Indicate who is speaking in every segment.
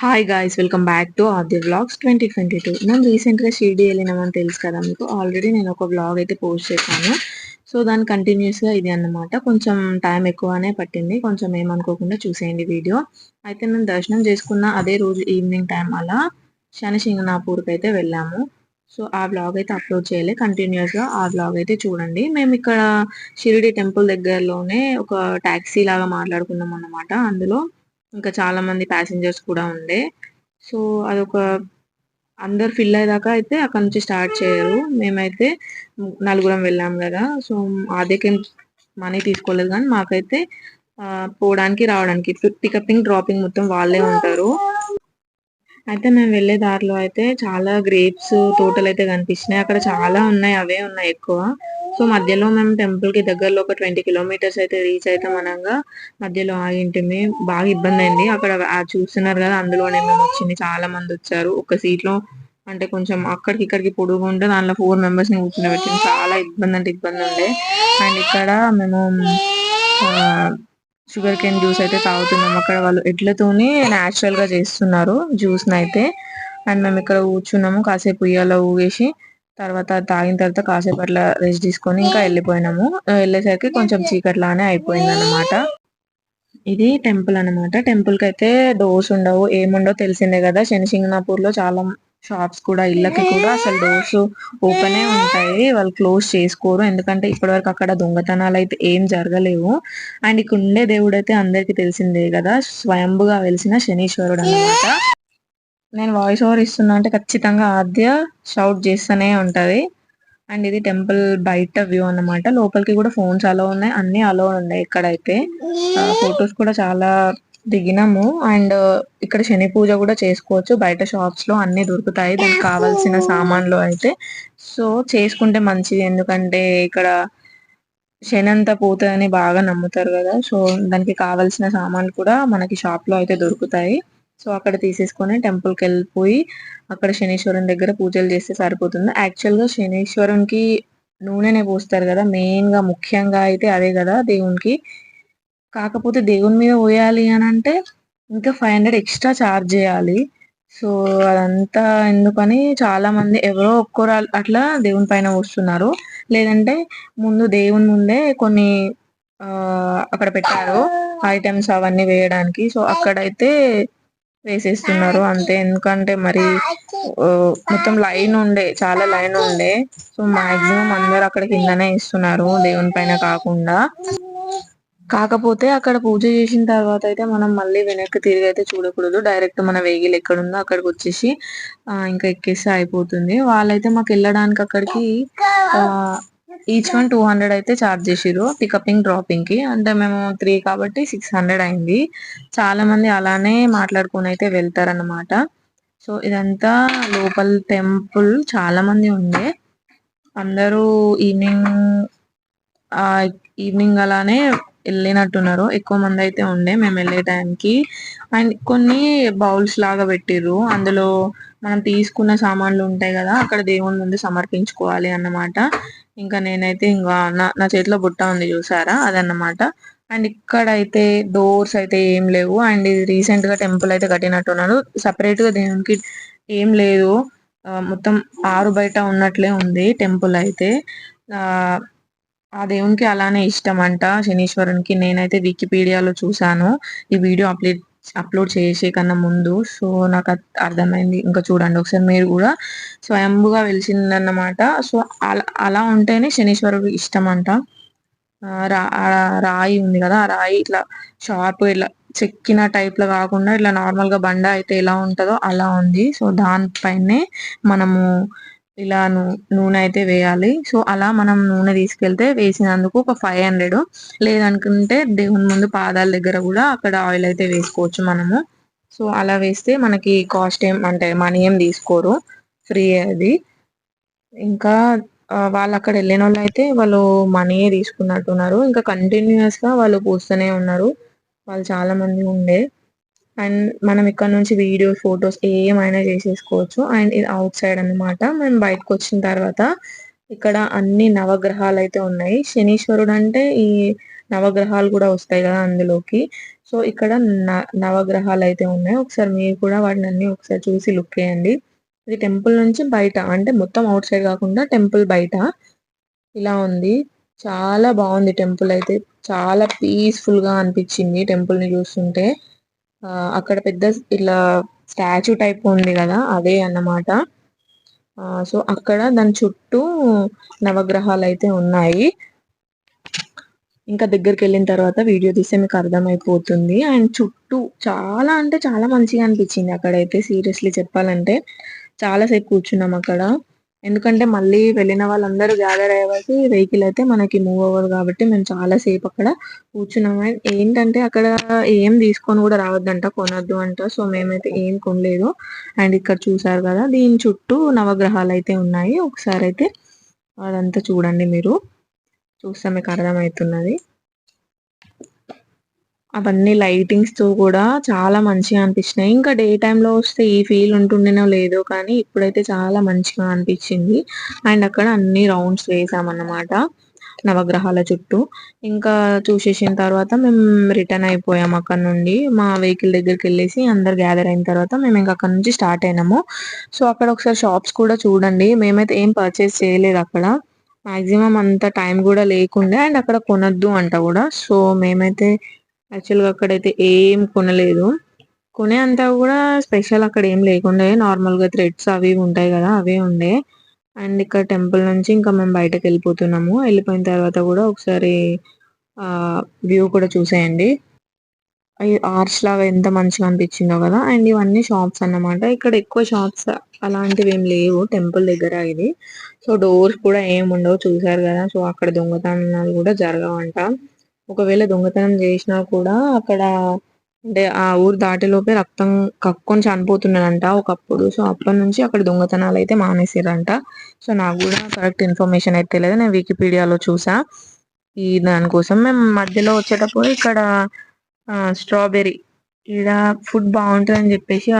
Speaker 1: Hi guys welcome back to Aadya vlogs twenty twenty two మేము రీసెంట్గా షిరిడి వెళ్ళినామని తెలుసు కదా మీకు? ఆల్రెడీ నేను ఒక వ్లాగ్ అయితే పోస్ట్ చేశాను. సో దాని కంటిన్యూస్గా ఇది అన్నమాట. కొంచెం టైం ఎక్కువనే పట్టింది. కొంచెం ఏమనుకోకుండా చూసేయండి వీడియో. అయితే నేను దర్శనం చేసుకున్న అదే రోజు ఈవినింగ్ టైం అలా శనిసింగనాపూర్కి అయితే వెళ్ళాము. సో ఆ వ్లాగ్ అయితే అప్లోడ్ చేయలే. కంటిన్యూస్గా ఆ వ్లాగ్ అయితే చూడండి. మేము ఇక్కడ షిరిడి టెంపుల్ దగ్గరలోనే ఒక ట్యాక్సీ లాగా మాట్లాడుకున్నాం అన్నమాట అందులో. ఇంకా చాలా మంది ప్యాసింజర్స్ కూడా ఉండే. సో అదొక అందరు ఫిల్ అయ్యేదాకా అయితే అక్కడ నుంచి స్టార్ట్ చేయరు. మేమైతే నలుగురం వెళ్ళాం కదా. సో అదేకే మనీ తీసుకోలేదు కానీ మాకైతే పోవడానికి రావడానికి పికపింగ్ డ్రాపింగ్ మొత్తం వాళ్ళే ఉంటారు. అయితే మేము వెళ్ళే దారిలో అయితే చాలా గ్రేప్స్ తోటలు అయితే కనిపిస్తున్నాయి అక్కడ చాలా ఉన్నాయి అవే ఉన్నాయి ఎక్కువ. సో మధ్యలో మేము టెంపుల్కి దగ్గరలో ఒక ట్వంటీ కిలోమీటర్స్ అయితే రీచ్ అయితే అనగా మధ్యలో ఆగింటిమి బాగా ఇబ్బంది అయింది. అక్కడ చూస్తున్నారు కదా అందులోనే మేము వచ్చింది. చాలా మంది వచ్చారు. ఒక సీట్లో అంటే కొంచెం అక్కడికి ఇక్కడికి పొడుగు ఉంటే దానిలో ఫోర్ మెంబర్స్ని కూర్చుని చాలా ఇబ్బంది అంటే ఇబ్బంది ఉండే. అండ్ ఇక్కడ మేము షుగర్ కేన్ జ్యూస్ అయితే తాగుతున్నాం. అక్కడ వాళ్ళు ఎడ్లతోనే న్యాచురల్గా చేస్తున్నారు జ్యూస్ అయితే అండ్ మేము ఇక్కడ కూర్చున్నాము కాసేపు ఉయ్యాలో ఊగేసి తర్వాత తాగిన తర్వాత కాసేపు అట్లా రెస్ట్ తీసుకొని ఇంకా వెళ్ళిపోయినాము. వెళ్ళేసరికి కొంచెం చీకట్లానే అయిపోయింది అనమాట ఇది టెంపుల్ అనమాట టెంపుల్కి అయితే డోర్స్ ఉండవు ఏముండో తెలిసిందే కదా. శనిసింగనాపూర్లో చాలా షాప్స్ కూడా ఇళ్ళకి కూడా అసలు డోర్స్ ఓపెనే ఉంటాయి. వాళ్ళు క్లోజ్ చేసుకోరు. ఎందుకంటే ఇప్పటి వరకు అక్కడ దొంగతనాలు అయితే ఏం జరగలేవు. అండ్ ఇక్కడ ఉండే దేవుడు అయితే అందరికి తెలిసిందే కదా స్వయంభుగా వెలిసిన శనీశ్వరుడు అనమాట నేను వాయిస్ ఓవర్ ఇస్తున్నా అంటే ఖచ్చితంగా ఆద్య షౌట్ చేస్తూనే ఉంటది. అండ్ ఇది టెంపుల్ బయట వ్యూ అన్నమాట. లోపలికి కూడా ఫోన్స్ అలో ఉన్నాయి. అన్ని అలో ఉన్నాయి ఇక్కడైతే. ఫొటోస్ కూడా చాలా దిగినాము. అండ్ ఇక్కడ శని పూజ కూడా చేసుకోవచ్చు. బయట షాప్స్లో అన్ని దొరుకుతాయి. దానికి కావాల్సిన సామాన్లు అయితే. సో చేసుకుంటే మంచిది. ఎందుకంటే ఇక్కడ శని అంతా పోతుందని బాగా నమ్ముతారు కదా. సో దానికి కావాల్సిన సామాన్లు కూడా మనకి షాప్లో అయితే దొరుకుతాయి. సో అక్కడ తీసేసుకొని టెంపుల్కి వెళ్ళిపోయి అక్కడ శనీశ్వరుని దగ్గర పూజలు చేస్తే సరిపోతుంది. యాక్చువల్గా శనీశ్వరునికి నూనెనే పోస్తారు కదా. మెయిన్గా ముఖ్యంగా అయితే అదే కదా దేవునికి. కాకపోతే దేవుని మీద పోయాలి అని అంటే ఇంకా ఫైవ్ హండ్రెడ్ ఎక్స్ట్రా ఛార్జ్ చేయాలి. సో అదంతా ఎందుకని చాలా మంది ఎవరో ఒక్కరు అట్లా దేవుని పైన వస్తున్నారు లేదంటే ముందు దేవుని ముందే కొన్ని అక్కడ పెట్టారు ఐటమ్స్ అవన్నీ వేయడానికి. సో అక్కడైతే వేసేస్తున్నారు. అంతే. ఎందుకంటే మరి మొత్తం లైన్ ఉండే చాలా లైన్ ఉండే. సో మాక్సిమం అందరు అక్కడ కిందనే ఇస్తున్నారు దేవుని పైన కాకుండా. కాకపోతే అక్కడ పూజ చేసిన తర్వాత అయితే మనం మళ్ళీ వెనక్కి తిరిగి అయితే చూడకూడదు. డైరెక్ట్ మన వెహికల్ ఎక్కడ ఉందో అక్కడికి వచ్చేసి ఇంకా ఎక్కేసి అయిపోతుంది. వాళ్ళైతే మాకు వెళ్ళడానికి అక్కడికి ఈచ్ వన్ టూ హండ్రెడ్ అయితే ఛార్జ్ చేసిరు పికపింగ్ డ్రాపింగ్కి అంటే మేము త్రీ కాబట్టి సిక్స్ హండ్రెడ్ అయింది. చాలా మంది అలానే మాట్లాడుకుని అయితే వెళ్తారనమాట సో ఇదంతా లోపల టెంపుల్ చాలా మంది ఉండే. అందరూ ఈవినింగ్ ఈవినింగ్ అలానే వెళ్ళినట్టున్నారు. ఎక్కువ మంది అయితే ఉండే మేము వెళ్ళే టైంకి అండ్ కొన్ని బౌల్స్ లాగా పెట్టిర్రు. అందులో మనం తీసుకున్న సామాన్లు ఉంటాయి కదా అక్కడ దేవుని ముందు సమర్పించుకోవాలి అన్నమాట. ఇంకా నేనైతే ఇంకా నా నా చేతిలో బుట్ట ఉంది చూసారా? అదన్నమాట. అండ్ ఇక్కడ అయితే డోర్స్ అయితే ఏం లేవు. అండ్ ఇది రీసెంట్గా టెంపుల్ అయితే కట్టినట్టున్నారు. సపరేట్గా దేవునికి ఏం లేదు. మొత్తం ఆరు బయట ఉన్నట్లే ఉంది టెంపుల్ అయితే. ఆ దేవునికి అలానే ఇష్టం అంట శనీశ్వరునికి నేనైతే వికీపీడియాలో చూశాను. ఈ వీడియో అప్లోడ్ అప్లోడ్ చేసే కన్నా ముందు. సో నాకు అర్థమైంది. ఇంకా చూడండి. ఒకసారి మీరు కూడా స్వయంభుగా వెలిసిందన్నమాట. సో అలా అలా ఉంటేనే శనీశ్వరుడు ఇష్టం అంట రా రాయి ఉంది కదా ఆ రాయి ఇట్లా షార్ప్ ఇట్లా చెక్కిన టైప్లో కాకుండా ఇట్లా నార్మల్గా బండ అయితే ఎలా ఉంటుందో అలా ఉంది. సో దానిపైనే మనము ఇలా నూనె అయితే వేయాలి. సో అలా మనం నూనె తీసుకెళ్తే వేసినందుకు ఒక ఫైవ్ హండ్రెడ్. లేదనుకుంటే దేవుని ముందు పాదాల దగ్గర కూడా అక్కడ ఆయిల్ అయితే వేసుకోవచ్చు మనము. సో అలా వేస్తే మనకి కాస్ట్ ఏం అంటే మనీ ఏం తీసుకోరు. ఫ్రీ అది. ఇంకా వాళ్ళు అక్కడ వెళ్ళిన వాళ్ళు అయితే వాళ్ళు మనీ తీసుకున్నట్టున్నారు. ఇంకా కంటిన్యూస్గా వాళ్ళు పూస్తూనే ఉన్నారు. వాళ్ళు చాలా మంది ఉండే. అండ్ మనం ఇక్కడ నుంచి వీడియోస్ ఫొటోస్ ఏమైనా చేసేసుకోవచ్చు. అండ్ ఇది అవుట్ సైడ్ అనమాట మేము బయటకు వచ్చిన తర్వాత ఇక్కడ అన్ని నవగ్రహాలు అయితే ఉన్నాయి. శనీశ్వరుడు అంటే ఈ నవగ్రహాలు కూడా వస్తాయి కదా అందులోకి. సో ఇక్కడ నవగ్రహాలు అయితే ఉన్నాయి. ఒకసారి మీరు కూడా వాటిని అన్ని ఒకసారి చూసి లుక్ వేయండి ఇది టెంపుల్ నుంచి బయట అంటే మొత్తం అవుట్ సైడ్ కాకుండా టెంపుల్ బయట. ఇలా ఉంది. చాలా బాగుంది టెంపుల్ అయితే. చాలా పీస్ఫుల్గా అనిపించింది టెంపుల్ని చూస్తుంటే. అక్కడ పెద్ద ఇలా స్టాచ్యూ టైప్ ఉంది కదా అదే అన్నమాట. సో అక్కడ దాని చుట్టూ నవగ్రహాలు అయితే ఉన్నాయి. ఇంకా దగ్గరికి వెళ్ళిన తర్వాత వీడియో తీస్తే మీకు అర్థమైపోతుంది. అండ్ చుట్టూ చాలా అంటే చాలా మంచిగా అనిపించింది అక్కడైతే సీరియస్లీ చెప్పాలంటే. చాలాసేపు కూర్చున్నాం అక్కడ. ఎందుకంటే మళ్ళీ వెళ్ళిన వాళ్ళందరూ గ్యాదర్ అయ్యేసి వెహికల్ అయితే మనకి మూవ్ అవ్వదు కాబట్టి మేము చాలా సేపు అక్కడ కూర్చున్నాం అండ్ ఏంటంటే అక్కడ ఏం తీసుకొని కూడా రావద్దంట కొనొద్దు అంట. సో మేమైతే ఏం కొనలేదు. అండ్ ఇక్కడ చూసారు కదా దీని చుట్టూ నవగ్రహాలు అయితే ఉన్నాయి. ఒకసారి అయితే అదంతా చూడండి మీరు. చూస్తే మీకు అర్థమవుతున్నది. అవన్నీ లైటింగ్స్తో కూడా చాలా మంచిగా అనిపించినాయి. ఇంకా డే టైంలో వస్తే ఈ ఫీల్ ఉంటుండేనో లేదో కానీ ఇప్పుడైతే చాలా మంచిగా అనిపించింది. అండ్ అక్కడ అన్ని రౌండ్స్ వేసామన్నమాట నవగ్రహాల చుట్టూ. ఇంకా చూసేసిన తర్వాత మేము రిటర్న్ అయిపోయాం అక్కడ నుండి. మా వెహికల్ దగ్గరికి వెళ్ళేసి అందరు గ్యాదర్ అయిన తర్వాత మేము ఇంకా అక్కడ నుంచి స్టార్ట్ అయినాము. సో అక్కడ ఒకసారి షాప్స్ కూడా చూడండి. మేమైతే ఏం పర్చేస్ చేయలేదు అక్కడ. మాక్సిమం అంత టైం కూడా లేకుండే అండ్ అక్కడ కొనద్దు అంట కూడా. సో మేమైతే యాక్చువల్గా అక్కడైతే ఏం కొనలేదు. కొనే అంతా కూడా స్పెషల్ అక్కడ ఏం లేకుండే. నార్మల్గా థ్రెడ్స్ అవి ఉంటాయి కదా అవే ఉండే. అండ్ ఇక్కడ టెంపుల్ నుంచి ఇంకా మేము బయటకు వెళ్ళిపోతున్నాము. వెళ్ళిపోయిన తర్వాత కూడా ఒకసారి వ్యూ కూడా చూసేయండి. ఆర్చ్ లాగా ఎంత మంచిగా అనిపించిందో కదా. అండ్ ఇవన్నీ షాప్స్ అన్నమాట. ఇక్కడ ఎక్కువ షాప్స్ అలాంటివి ఏం లేవు. టెంపుల్ దగ్గర ఇది. సో డోర్స్ కూడా ఏమి ఉండవు. చూసారు కదా. సో అక్కడ దొంగతనాలు కూడా జరగవంట. ఒకవేళ దొంగతనం చేసినా కూడా అక్కడ అంటే ఆ ఊరు దాటిలోపే రక్తం కక్కొని చనిపోతున్నాడంట ఒకప్పుడు. సో అప్పటి నుంచి అక్కడ దొంగతనాలు అయితే మానేసారంట సో నాకు కూడా కరెక్ట్ ఇన్ఫర్మేషన్ అయితే తెలియదు. నేను వికీపీడియాలో చూసా. ఈ దానికోసం మేము మధ్యలో వచ్చేటప్పుడు ఇక్కడ స్ట్రాబెర్రీ. ఇక్కడ ఫుడ్ బాగుంటుందని చెప్పేసి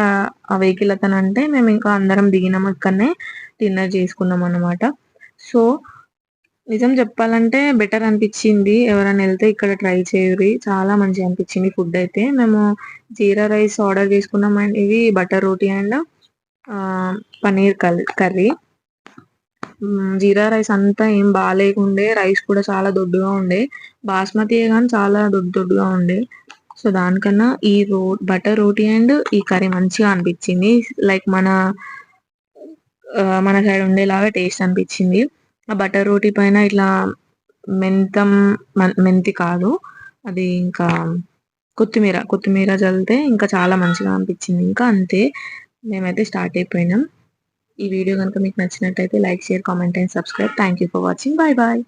Speaker 1: ఆ వెహికల్ అతను అంటే మేము ఇంకా అందరం దిగినాము ఇక్కడనే డిన్నర్ చేసుకున్నాం అనమాట సో నిజం చెప్పాలంటే బెటర్ అనిపించింది. ఎవరైనా వెళ్తే ఇక్కడ ట్రై చేయరు చాలా మంచిగా అనిపించింది ఫుడ్ అయితే. మేము జీరా రైస్ ఆర్డర్ చేసుకున్నాం అండ్ ఇవి butter roti and paneer curry. Jeera rice అంతా ఏం బాగాలేకుండే. రైస్ కూడా చాలా దొడ్డుగా ఉండే. బాస్మతి కానీ చాలా దొడ్డు దొడ్డుగా ఉండే. సో దానికన్నా ఈ రో బటర్ రోటీ అండ్ ఈ కర్రీ మంచిగా అనిపించింది. లైక్ మన మన సైడ్ ఉండేలాగా టేస్ట్ అనిపించింది. ఆ బటర్ రోటీ పైన ఇట్లా మెంతం మెంతి కాదు. అది ఇంకా కొత్తిమీర కొత్తిమీర చల్లితే ఇంకా చాలా మంచిగా అనిపించింది. ఇంకా అంతే. మేమైతే స్టార్ట్ అయిపోయినాం. ఈ వీడియో కనుక మీకు నచ్చినట్టయితే like share comment and subscribe. Thank you for watching bye bye